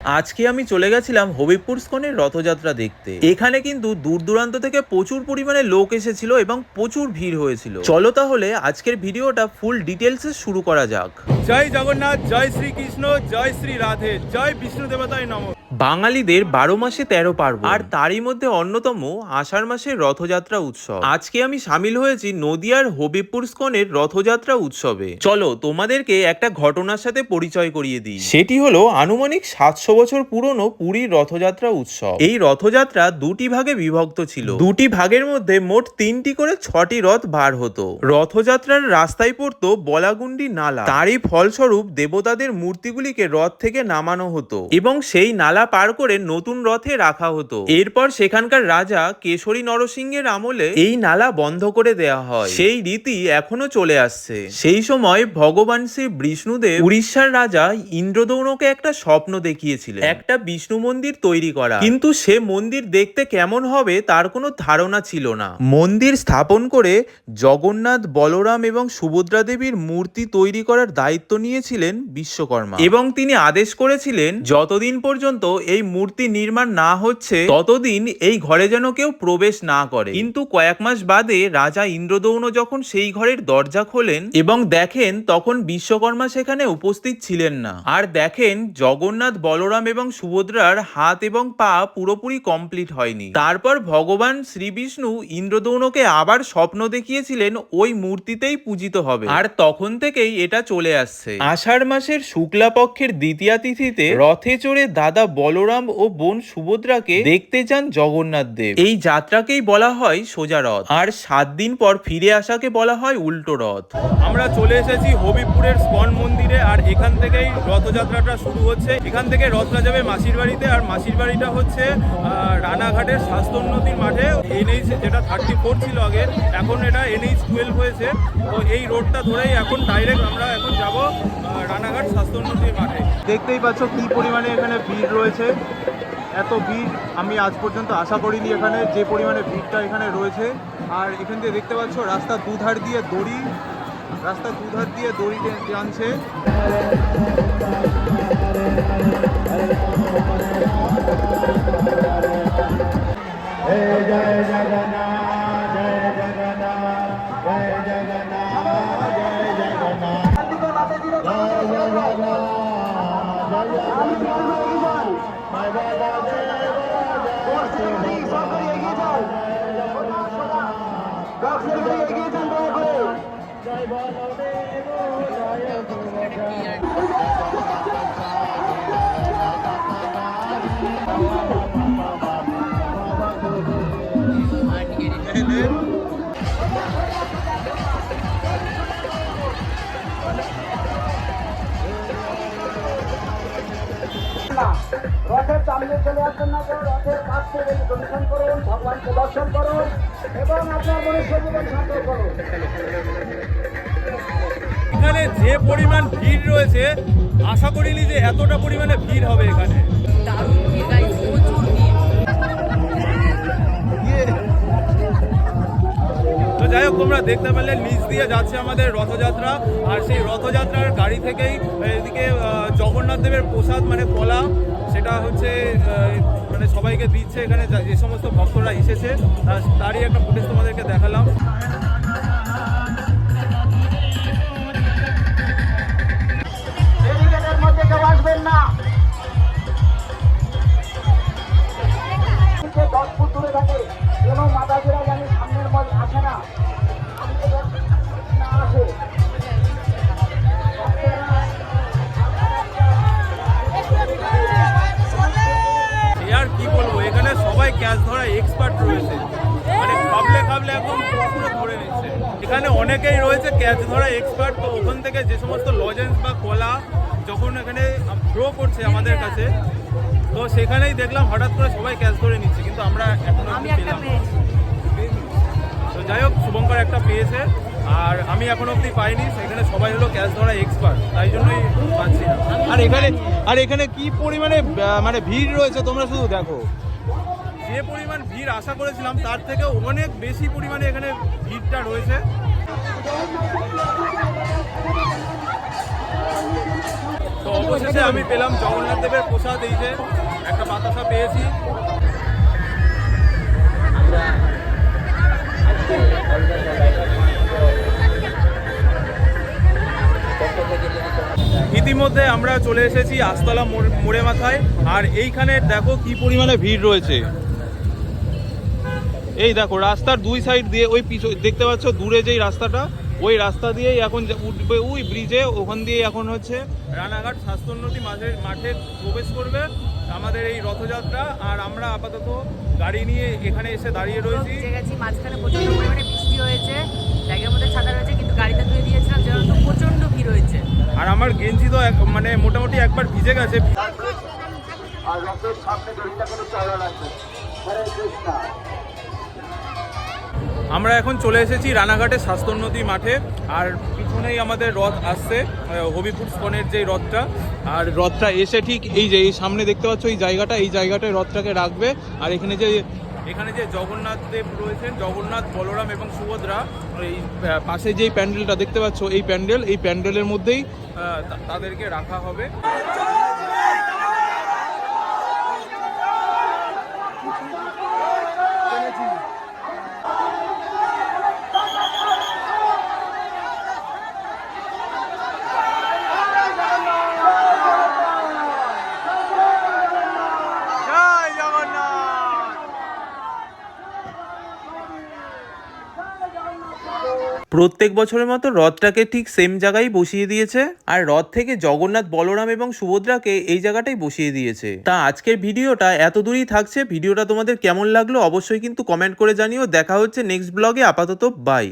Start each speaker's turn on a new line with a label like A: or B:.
A: আজকে আমি চলে গেছিলাম হবিবপুর স্কনের রথযাত্রা দেখতে। এখানে কিন্তু দূর দূরান্ত থেকে প্রচুর পরিমাণে লোক এসেছিল এবং প্রচুর ভিড় হয়েছিল। চলো তাহলে আজকের ভিডিওটা ফুল ডিটেলসে শুরু করা যাক।
B: জয় জগন্নাথ, জয় শ্রীকৃষ্ণ, জয় শ্রী রাধে, জয় বিষ্ণু দেবতায় নম।
A: বাঙালিদের বারো মাসে তেরো পার্বণ। আর তারই মধ্যে অন্যতম আষাঢ় মাসের রথযাত্রা উৎসব। আজকে আমি সামিল হয়েছি নদিয়ার হবিবপুর স্কনের রথযাত্রা উৎসবে। চলো, তোমাদেরকে একটা ঘটনার সাথে পরিচয় করিয়ে দিই। সেটি হলো আনুমানিক সাতশো বছর পুরনো পুরীর রথযাত্রা উৎসব। এই রথযাত্রা দুটি ভাগে বিভক্ত ছিল। দুটি ভাগের মধ্যে মোট তিনটি করে ছটি রথ বার হতো। রথযাত্রার রাস্তায় পড়তো বলাগুন্ডি নালা। তারই ফলস্বরূপ দেবতাদের মূর্তিগুলিকে রথ থেকে নামানো হতো এবং সেই নালা পার করে নতুন রথে রাখা হতো। এরপর সেখানকার রাজা কেশরী নরসিংহের আমলে এই নালা বন্ধ করে দেয়া হয়। সেই রীতি এখনও চলে আসছে। সেই সময় ভগবান শ্রী বিষ্ণুদেব উড়িষ্যার রাজা ইন্দ্রদৌনকে একটা স্বপ্ন দেখিয়েছিলেন। একটা বিষ্ণু মন্দির তৈরি করা। কিন্তু সে মন্দির দেখতে কেমন হবে তার কোনো ধারণা ছিল না। মন্দির স্থাপন করে জগন্নাথ, বলরাম এবং সুভদ্রা দেবীর মূর্তি তৈরি করার দায়িত্ব নিয়েছিলেন বিশ্বকর্মা। এবং তিনি আদেশ করেছিলেন, যতদিন পর্যন্ত এই মূর্তি নির্মাণ না হচ্ছে, ততদিন এই ঘরে যেন কেউ প্রবেশ না করে। কিন্তু কয়েক মাস বাদে রাজা ইন্দ্রদৌন যখন সেই ঘরের দরজা খোলেন এবং দেখেন তখন বিশ্বকর্মা সেখানে উপস্থিত ছিলেন না। আর দেখেন জগন্নাথ, বলরাম এবং সুভদ্রার হাত এবং পা পুরোপুরি কমপ্লিট হয়নি। তারপর ভগবান শ্রী বিষ্ণু ইন্দ্রদৌনকে আবার স্বপ্ন দেখিয়েছিলেন, ওই মূর্তিতেই পূজিত হবে। আর তখন থেকেই এটা চলে আসছে। আষাঢ় মাসের শুক্লা পক্ষের দ্বিতীয়া তিথিতে রথে চড়ে দাদা বলরাম ও বোন সুভদ্রাকে দেখতে যান জগন্নাথ দেব। এই যাত্রাকেই বলা হয় সোজা রথ। আর সাত দিন পর ফিরে আসাকে বলা হয় উল্টো রথ।
B: আমরা চলে এসেছি হবিপুরের স্কন মন্দিরে। আর এখান থেকেই রথযাত্রাটা শুরু হচ্ছে। এখান থেকে রথটা যাবে মাসির বাড়িতে, আর মাসির বাড়িটা হচ্ছে রানাঘাটের স্বাস্থ্যোন্নতির মাঠে। এনএইচ যেটা থার্টি ফোর ছিল আগে, এখন এটা এনএইচ টুয়েলভ হয়েছে। তো এই রোডটা ধরেই এখন ডাইরেক্ট আমরা এখন যাব রানাঘাট স্বাস্থ্যোন্নতির মাঠে। দেখতেই পাচ্ছ কি পরিমাণে এখানে ভিড় রয়েছে। এত ভিড় আমি আজ পর্যন্ত আশা করিনি এখানে, যে পরিমাণে ভিড়টা এখানে রয়েছে। আর এখান দিয়ে দেখতে পাচ্ছ রাস্তা দুধার দিয়ে দড়ি রাস্তার দুধার দিয়ে দড়ি টে- টানছে
C: রথের সামনে চলে আসবেন না কেউ রথের কাছ থেকে দর্শন করুন ভগবানকে দর্শন করুন এবং আপনার মনে সজীবন শান্ত করুন।
B: এখানে যে পরিমাণ ভিড় রয়েছে আশা করিনি যে এতটা পরিমাণে ভিড় হবে এখানে।
D: দারুণ ভিড়
B: যাই হোক, তোমরা দেখতে পেলে, নিচ দিয়ে যাচ্ছে আমাদের রথযাত্রা। আর সেই রথযাত্রার গাড়ি থেকেই, এদিকে জগন্নাথ দেবের প্রসাদ মানে কলা, সেটা হচ্ছে মানে সবাইকে দিচ্ছে এখানে, যে সমস্ত ভক্তরা এসেছে তারই একটা ফুটেজ তোমাদেরকে দেখালাম। ক্যাচ ধরা এক্সপার্ট রয়েছে। মানে খাবলে খাবলে একদম পুরো ধরে নিচ্ছে। এখানে অনেকেই রয়েছে ক্যাচ ধরা এক্সপার্ট তো ওখান থেকে যে সমস্ত লজেন্স বা কলা যখন এখানে থ্রো করছে আমাদের কাছে তো সেখানেই দেখলাম হঠাৎ করে সবাই ক্যাচ ধরে নিচ্ছে কিন্তু আমরা এখনও
D: আমি
B: পেলাম তো যাই হোক শুভঙ্কর একটা পেয়েছে আর আমি এখনও অবধি পাইনি সেখানে সবাই হলো ক্যাচ ধরা এক্সপার্ট তাই জন্যই পাচ্ছি না। আর এখানে আর এখানে কি পরিমাণে মানে ভিড় রয়েছে তোমরা শুধু দেখো। যে পরিমাণ ভিড় আশা করেছিলাম, তার থেকে অনেক বেশি পরিমাণে এখানে ভিড়টা রয়েছে। তো অবশেষে আমি পেলাম জগন্নাথ দেবের প্রসাদ, এই যে একটা বাতাসা পেয়েছি। ইতিমধ্যে আমরা চলে এসেছি আস্তলা মোড়- মাথায় আর এইখানে দেখো কি পরিমাণে ভিড় রয়েছে। এই দেখো রাস্তার দুই সাইড দিয়ে ওই পিছু দেখতে পাচ্ছ দূরে যেই রাস্তাটা ওই রাস্তা দিয়েই এখন উঠবে ওই ব্রিজে ওখান দিয়ে এখন হচ্ছে রানাঘাট স্বাস্থ্যোন্নতি মাঠের মাঠে প্রবেশ করবে আমাদের এই রথযাত্রা। আর আমরা আপাতত গাড়ি নিয়ে এখানে এসে দাঁড়িয়ে রয়েছি।
D: গেছি মাঝখানে প্রচণ্ড পরিমাণে বৃষ্টি হয়েছে ব্যাগের মধ্যে ছাতা রয়েছে কিন্তু গাড়িটা ধুয়ে দিয়েছিলাম যেন তো প্রচণ্ড ভিড় হয়েছে।
B: আর আমার গেঞ্জি তো এক- মানে মোটামুটি একবার ভিজে গেছে।
C: আর রথের সামনে দড়িটা কোনো চওড়া লাগবে হরে কৃষ্ণ
B: আমরা এখন চলে এসেছি রানাঘাটের স্বাস্থ্যোন্নতি মাঠে, আর পিছনেই আমাদের রথ আসছে হবিপুর স্কনের যে রথটা। আর রথটা এসে ঠিক এই যে, এই সামনে দেখতে পাচ্ছ, এই জায়গাটা, এই জায়গাটায় রথটাকে রাখবে। আর এখানে যে এখানে যে জগন্নাথ দেব রয়েছেন, জগন্নাথ, বলরাম এবং সুভদ্রা, এই পাশে যেই প্যান্ডেলটা দেখতে পাচ্ছ, এই প্যান্ডেল, এই প্যান্ডেলের মধ্যেই তাদেরকে রাখা হবে জয় জগন্নাথ
A: প্রত্যেক বছরের মতো রথটাকে ঠিক সেম জায়গায় বসিয়ে দিয়েছে। আর রথ থেকে জগন্নাথ, বলরাম এবং সুভদ্রাকে এই জায়গাটাই বসিয়ে দিয়েছে। তা আজকের ভিডিওটা এত দূরই থাকছে। ভিডিওটা তোমাদের কেমন লাগল অবশ্যই কিন্তু কমেন্ট করে জানিও। দেখা হচ্ছে নেক্সট ব্লগে আপাতত বাই